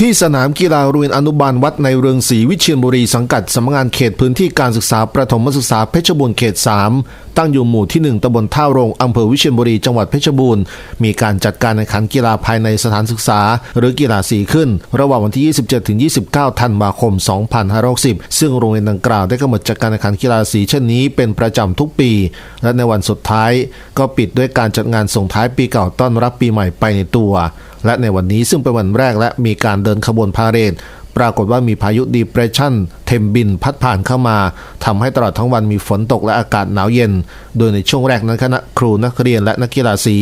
ที่สนามกีฬาโรงเรียนอนุบาลวัดในเรืองศรีวิเชียรบุรีสังกัดสำนักงานเขตพื้นที่การศึกษาประถมศึกษาเพชรบูรณ์เขต 3 ตั้งอยู่หมู่ที่ 1ตำบลท่าโรงอำเภอวิเชียรบุรีจังหวัดเพชรบูรณ์ มีการจัดการแข่งขันกีฬาภายในสถานศึกษา หรือกีฬาสีขึ้น ระหว่างวันที่ 27 ถึง 29 ธันวาคม 2560 ซึ่งโรงเรียนดังกล่าวได้กำหนดจัดการแข่งขันกีฬาสีเช่นนี้เป็นประจำทุกปี และในวันสุดท้าย ก็ปิดด้วยการจัดงานส่งท้ายปีเก่าต้อนรับปีใหม่ไปในตัว และในวันนี้ซึ่งเป็นวันแรกและมีการเดินขบวนพาเหรด ปรากฏว่ามีพายุดีเปรสชันเทมบินพัดผ่านเข้ามาทำให้ตลอดทั้งวันมีฝนตกและอากาศหนาวเย็น โดยในช่วงแรกนั้นคณะครูนักเรียนและนักกีฬาสี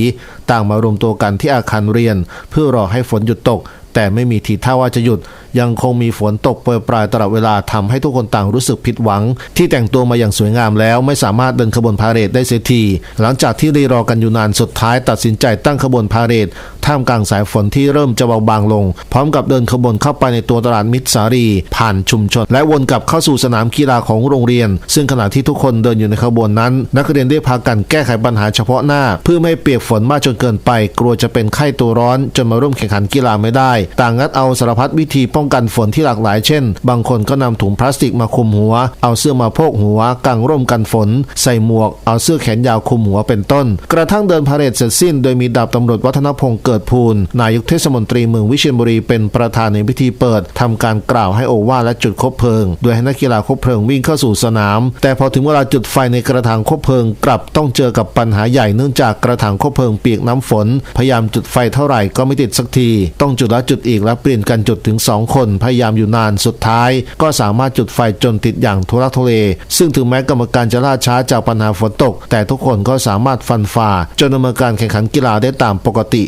ต่างมารวมตัวกันที่อาคารเรียน เพื่อรอให้ฝนหยุดตก แต่ไม่มีทีท่าว่าจะหยุด ยังคงมีฝนตกโปรยปลายตลอดเวลาทำให้ทุกคนต่างรู้สึกผิดหวัง ที่แต่งตัวมาอย่างสวยงามแล้วไม่สามารถเดินขบวนพาเหรดได้เสียที หลังจากที่รีรอกันอยู่นานสุดท้ายตัดสินใจตั้งขบวนพาเหรดท่ามกลางสายฝนที่เริ่มจะเบาบางลง พร้อมกับเดินขบวนเข้าไปในตัวตลาดมิตรสารี ผ่านชุมชน และวนกลับเข้าสู่สนามกีฬาของโรงเรียน ซึ่งขณะที่ทุกคนเดินอยู่ในขบวนนั้น นักเรียนได้พากันแก้ไขปัญหาเฉพาะหน้า เพื่อไม่เปียกฝนมากจนเกินไป กลัวจะเป็นไข้ตัวร้อนจนมาร่วมแข่งขันกีฬาไม่ได้ ต่างงัดเอาสารพัดวิธีป้องกันฝนที่หลากหลายเช่น บางคนก็นำถุงพลาสติกมาคลุมหัว เอาเสื้อมาโพกหัวกางร่มกันฝน ใส่หมวก เอาเสื้อแขนยาวคลุมหัวเป็นต้น กระทั่งเดินพาเหรดเสร็จสิ้น โดยมีดาบตำรวจวัฒนพงศ์เกิดภูลนายกเทศมนตรีเมืองวิเชียรบุรีเป็นประธานในพิธีเปิดทำการกล่าวให้โอวาและจุดคบเพลิง โดยให้นักกีฬาคบเพลิงวิ่งเข้าสู่สนาม แต่พอถึงเวลาจุดไฟในกระถางคบเพลิงกลับต้องเจอกับปัญหาใหญ่เนื่องจากกระถางคบเพลิงเปียกน้ำฝน พยายามจุดไฟเท่าไหร่ก็ไม่ติดสักที ต้องจุดแล้วจุดอีกและเปลี่ยนกันจุดถึง 2คนพยายามอยู่นานสุดท้าย ก็สามารถจุดไฟจนติดอย่างทุรักทุเล ซึ่งถึงแม้กรรมการจะล่าช้าจากปัญหาฝนตก แต่ทุกคนก็สามารถฟันฝ่าจนดำเนินการแข่งขันกีฬาได้ตามปกติ